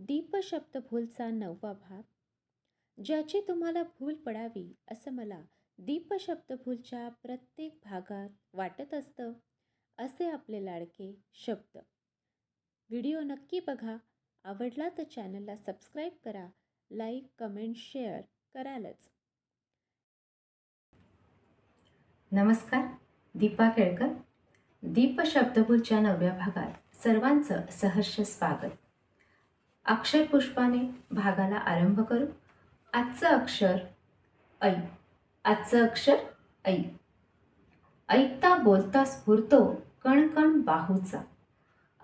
दीपशब्दभूलचा नववा भाग. ज्याची तुम्हाला भूल पडावी असं मला दीपशब्दभूलच्या प्रत्येक भागात वाटत असतं असे आपले लाडके शब्द. व्हिडिओ नक्की बघा. आवडला तर चॅनलला सबस्क्राईब करा लाईक कमेंट शेअर करालच. नमस्कार दीपा केळकर. दीप शब्दभूलच्या नवव्या भागात सर्वांचं सहर्ष स्वागत. अक्षर पुष्पाने भागाला आरंभ करू. आजचं अक्षर ऐ. आजचं अक्षर ऐ. ऐकता बोलता स्फुरतो कणकण बाहूचा.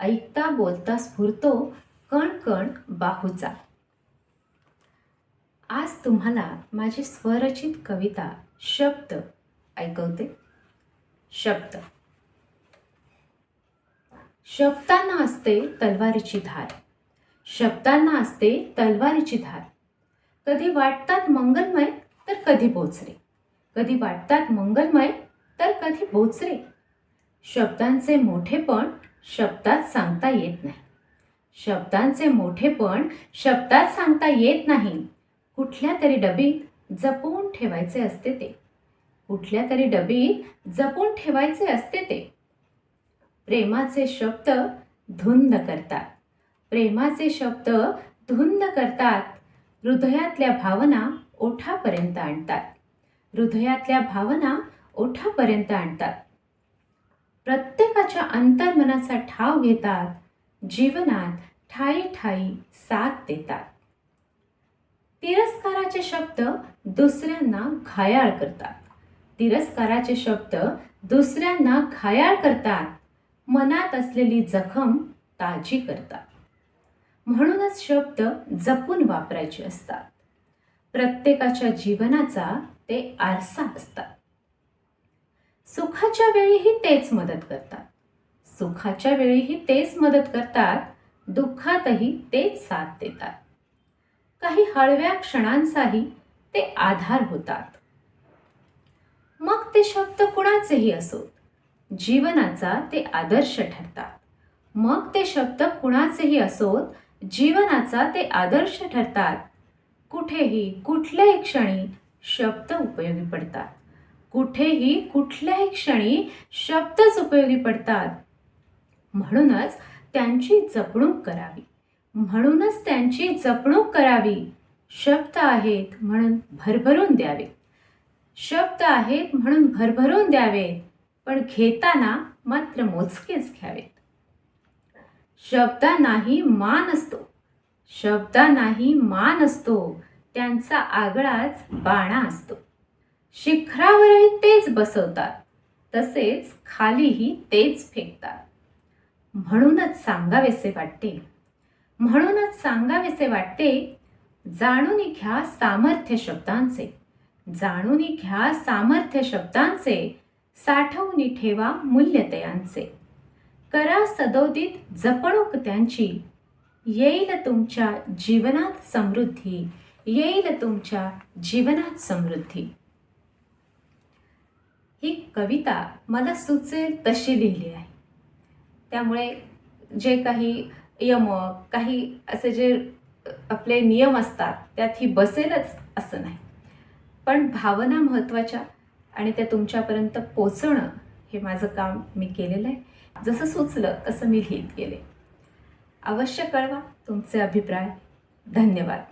ऐकता बोलता स्फुरतो कणकण बाहूचा. आज तुम्हाला माझी स्वरचित कविता शब्द ऐकवते. शब्द. शब्दांना असते तलवारीची धार. शब्दांना असते तलवारीची धार. कधी वाटतात मंगलमय तर कधी बोचरे. कधी वाटतात मंगलमय तर कधी बोचरे. शब्दांचे मोठेपण शब्दात सांगता येत नाही. शब्दांचे मोठेपण शब्दात सांगता येत नाही. कुठल्या तरी डबीत जपून ठेवायचे असते ते. कुठल्या तरी डबीत जपून ठेवायचे असते ते. प्रेमाचे शब्द धुंद करतात. प्रेमाचे शब्द धुंद करतात. हृदयातल्या भावना ओठापर्यंत आणतात. हृदयातल्या भावना ओठापर्यंत आणतात. प्रत्येकाच्या अंतर्मनाचा ठाव घेतात. जीवनात ठाई ठाई साथ देतात. तिरस्काराचे शब्द दुसऱ्यांना घायाळ करतात. तिरस्काराचे शब्द दुसऱ्यांना घायाळ करतात. मनात असलेली जखम ताजी करतात. म्हणूनच शब्द जपून वापरायचे असतात. प्रत्येकाच्या जीवनाचा ते आरसा असतात. सुखाच्या वेळीही तेच मदत करतात. सुखाच्या वेळीही तेच मदत करतात. दुःखातही तेच साथ देतात. काही हळव्या क्षणांचाही ते आधार होतात. मग ते शब्द कुणाचेही असोत. जीवनाचा ते आदर्श ठरतात. मग ते शब्द कुणाचेही असोत जीवनाचा ते आदर्श ठरतात. कुठेही कुठल्याही क्षणी शब्द उपयोगी पडतात. कुठेही कुठल्याही क्षणी शब्दच उपयोगी पडतात. म्हणूनच त्यांची जपणूक करावी. म्हणूनच त्यांची जपणूक करावी. शब्द आहेत म्हणून भरभरून द्यावे. शब्द आहेत म्हणून भरभरून द्यावे. पण घेताना मात्र मोजकेच घ्यावेत शब्दांनाही मान असतो. शब्दांनाही मान असतो. त्यांचा आगळाच बाणा असतो. शिखरावरही तेच बसवतात. तसेच खालीही तेच फेकतात. म्हणूनच सांगावेसे वाटते. म्हणूनच सांगावेसे वाटते. जाणून घ्या सामर्थ्य शब्दांचे. जाणून घ्या सामर्थ्य शब्दांचे. साठवून ठेवा मूल्यतयांचे. करा सदोदित जपणूक त्यांची. येईल तुमच्या जीवनात समृद्धी. येईल तुमच्या जीवनात समृद्धी. ही कविता मला सुचेल तशी लिहिली आहे. त्यामुळे जे काही यमक काही असे जे आपले नियम असतात त्यात ही बसेलच असं नाही. पण भावना महत्त्वाच्या आणि त्या तुमच्यापर्यंत पोचणं हे माझं काम मी केलेलं आहे. जसं सुचलं तसं मी लिहित गेले. अवश्य कळवा तुमचे अभिप्राय. धन्यवाद.